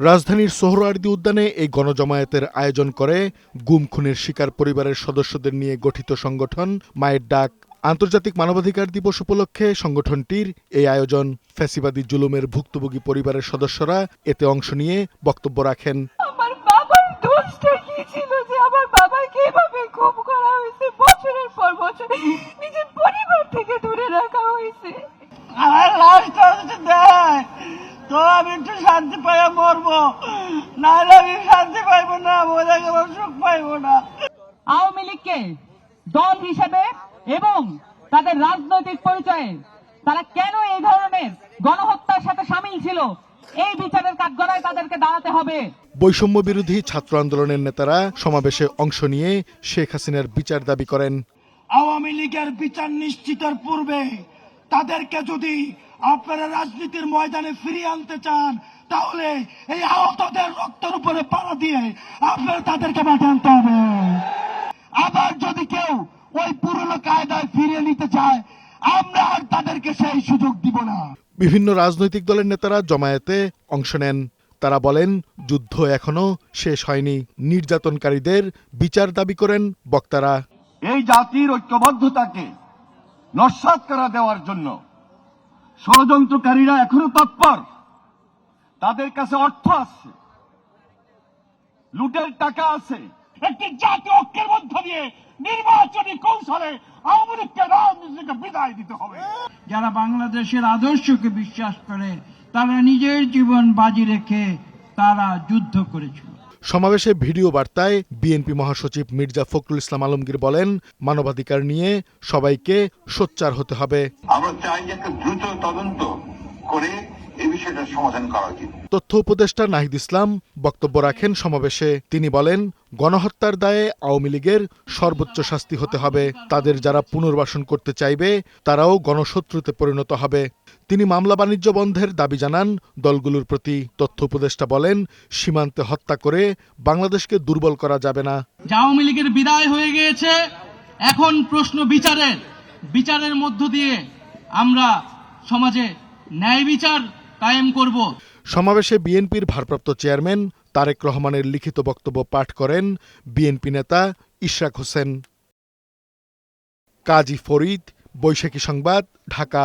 রাজধানীর সোহরাওয়ার্দী উদ্যানে এই গণজমায়েতের আয়োজন করে গুম খুনের শিকার পরিবারের সদস্যদের নিয়ে গঠিত সংগঠন মায়ের ডাক। আন্তর্জাতিক মানবাধিকার দিবস উপলক্ষে সংগঠনটির এই আয়োজন। ফ্যাসিবাদী জুলুমের ভুক্তভোগী পরিবারের সদস্যরা এতে অংশ নিয়ে বক্তব্য রাখেন। আমার বাবার দোষটা কি ছিল যে আমার বাবাকে এভাবে খুব করা হয়েছে বছরের পর বছর। নিজের পরিবার থেকে দূরে রাখা হয়েছে। আমার লাশটা দেয়। তো আমি একটু শান্তি পাইয়া মরবো। নাহলে আমি শান্তি পাইবো না মরে গেলে সুখ পাইবো না। আওয়ামী লীগকে দল হিসেবে এবং তাদের রাজনৈতিক পরিচয়ে তারা কেন এই ধরনের গণহত্যার সাথে সামিল ছিল? এই বিচারের কাঠগড়ায় তাদেরকে দাঁড়াতে হবে। বৈষম্য বিরোধী ছাত্র আন্দোলনের নেতারা সমাবেশে অংশ নিয়ে শেখ হাসিনার বিচার দাবি করেন। আওয়ামী লীগের বিচার নিশ্চিতের পূর্বে তাদেরকে যদি আপনারা রাজনীতির ময়দানে ফিরিয়ে আনতে চান তাহলে এই আহতদের রক্তের উপরে পাড়া দিয়ে আপনারা তাদেরকে মাঠে আনতে হবে। আবার যদি কেউ ওই পুরনো কায়দায় ফিরিয়ে নিতে চায় আমরা আর তাদেরকে সেই সুযোগ দিব না। বিভিন্ন রাজনৈতিক দলের নেতারা জমায়েতে অংশ নেন। তারা বলেন যুদ্ধ এখনও শেষ হয়নি। নির্যাতনকারীদের বিচার দাবি করেন বক্তারা। এই জাতির ঐক্যবদ্ধতাকে নস্বাত করা দেওয়ার জন্য ষড়যন্ত্রকারীরা এখনও তৎপর। তাদের কাছে অর্থ আছে। লুটের টাকা আছে। একটি জাতীয় ঐক্যের মধ্য দিয়ে নির্বাচনী কৌশলে আওয়ামী লীগকে রাজনীতিকে বিদায় দিতে হবে। যারা বাংলাদেশের আদর্শকে বিশ্বাস করে তারা নিজের জীবন বাজি রেখে তারা যুদ্ধ করেছিল। সমাবেশে ভিডিও বার্তায় বিএনপি মহাসচিব মির্জা ফখরুল ইসলাম আলমগীর বলেন, মানবাধিকার নিয়ে সবাইকে সোচ্চার হতে হবে। আমরা চাই একটা দ্রুত তদন্ত করে এই বিষয়টার সমাধান করা উচিত। তথ্য উপদেষ্টা নাহিদ ইসলাম বক্তব্য রাখেন সমাবেশে। তিনি বলেন গণহত্যার দায়ে আওয়ামী লীগের সর্বোচ্চ শাস্তি হতে হবে। তাদের যারা পুনর্বাসন করতে চাইবে তারাও গণশত্রুতে পরিণত হবে। তিনি মামলা বাণিজ্য বন্ধের দাবি জানান দলগুলোর প্রতি। তথ্য উপদেষ্টা বলেন সীমান্তে হত্যা করে বাংলাদেশকে দুর্বল করা যাবে না। আওয়ামী লীগের বিদায় হয়ে গিয়েছে এখন প্রশ্ন বিচারের। বিচারের মধ্য দিয়ে আমরা সমাজে ন্যায় বিচার কায়েম করব। সমাবেশে বিএনপির ভারপ্রাপ্ত চেয়ারম্যান তারেক রহমানের লিখিত বক্তব্য পাঠ করেন বিএনপি নেতা ইশরাক হোসেন। কাজী ফরিদ, বৈশাখী সংবাদ, ঢাকা।